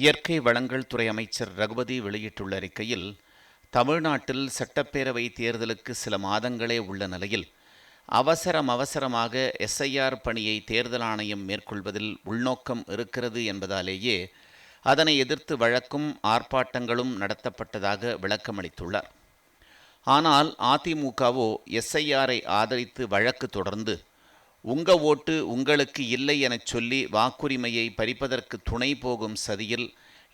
இயற்கை வளங்கள் துறை அமைச்சர் ரகுபதி வெளியிட்டுள்ள அறிக்கையில் தமிழ்நாட்டில் சட்டப்பேரவை தேர்தலுக்கு சில மாதங்களே உள்ள நிலையில் அவசரம் அவசரமாக எஸ்ஐஆர் பணியை தேர்தல் ஆணையம் மேற்கொள்வதில் உள்நோக்கம் இருக்கிறது என்பதாலேயே அதனை எதிர்த்து வழக்கும் ஆர்ப்பாட்டங்களும் நடத்தப்பட்டதாக விளக்கமளித்துள்ளார். ஆனால் அதிமுகவோ எஸ்ஐஆரை ஆதரித்து வழக்கு தொடர்ந்து உங்க ஓட்டு உங்களுக்கு இல்லை எனச் சொல்லி வாக்குரிமையை பறிப்பதற்கு துணை போகும் சதியில்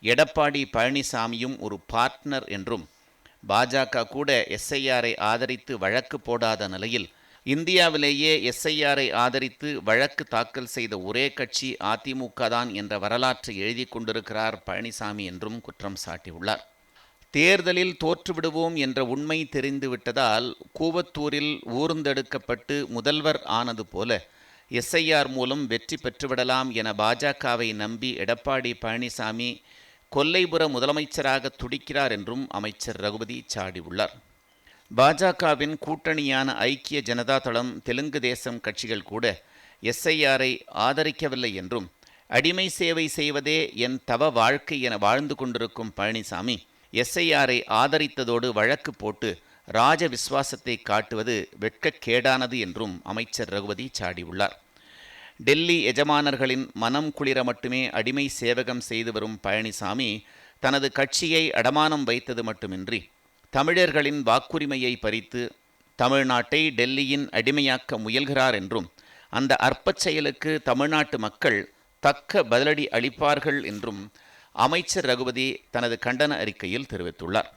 எடப்பாடி பழனிசாமியும் ஒரு பார்ட்னர் என்றும் பாஜக கூட எஸ்ஐஆரை ஆதரித்து வழக்கு போடாத நிலையில் இந்தியாவிலேயே எஸ்ஐஆரை ஆதரித்து வழக்கு தாக்கல் செய்த ஒரே கட்சி அதிமுக தான் என்ற வரலாற்றை எழுதி கொண்டிருக்கிறார் பழனிசாமி என்றும் குற்றம் சாட்டியுள்ளார். தேர்தலில் தோற்றுவிடுவோம் என்ற உண்மை தெரிந்துவிட்டதால் கூவத்தூரில் ஊர்ந்தெடுக்கப்பட்டு முதல்வர் ஆனது போல எஸ்ஐஆர் மூலம் வெற்றி பெற்றுவிடலாம் என பாஜகவை நம்பி எடப்பாடி பழனிசாமி கொல்லைபுர முதலமைச்சராக துடிக்கிறார் என்றும் அமைச்சர் ரகுபதி சாடியுள்ளார். பாஜகவின் கூட்டணியான ஐக்கிய ஜனதா தளம் தெலுங்கு தேசம் கட்சிகள் கூட எஸ்ஐஆரை ஆதரிக்கவில்லை என்றும் அடிமை சேவை செய்வதே என் தவ வாழ்க்கை என வாழ்ந்து கொண்டிருக்கும் பழனிசாமி எஸ்ஐஆரை ஆதரித்ததோடு வழக்கு போட்டு ராஜ விசுவாசத்தை காட்டுவது வெட்கக்கேடானது என்றும் அமைச்சர் ரகுபதி சாடியுள்ளார். டெல்லி எஜமானர்களின் மனம் குளிர மட்டுமே அடிமை சேவகம் செய்து வரும் பழனிசாமி தனது கட்சியை அடமானம் வைத்தது மட்டுமின்றி தமிழர்களின் வாக்குரிமையை பறித்து தமிழ்நாட்டை டெல்லியின் அடிமையாக்க முயல்கிறார் என்றும் அந்த அற்பச் செயலுக்கு தமிழ்நாட்டு மக்கள் தக்க பதிலடி அளிப்பார்கள் என்றும் அமைச்சர் ரகுபதி தனது கண்டன அறிக்கையில் தெரிவித்துள்ளார்.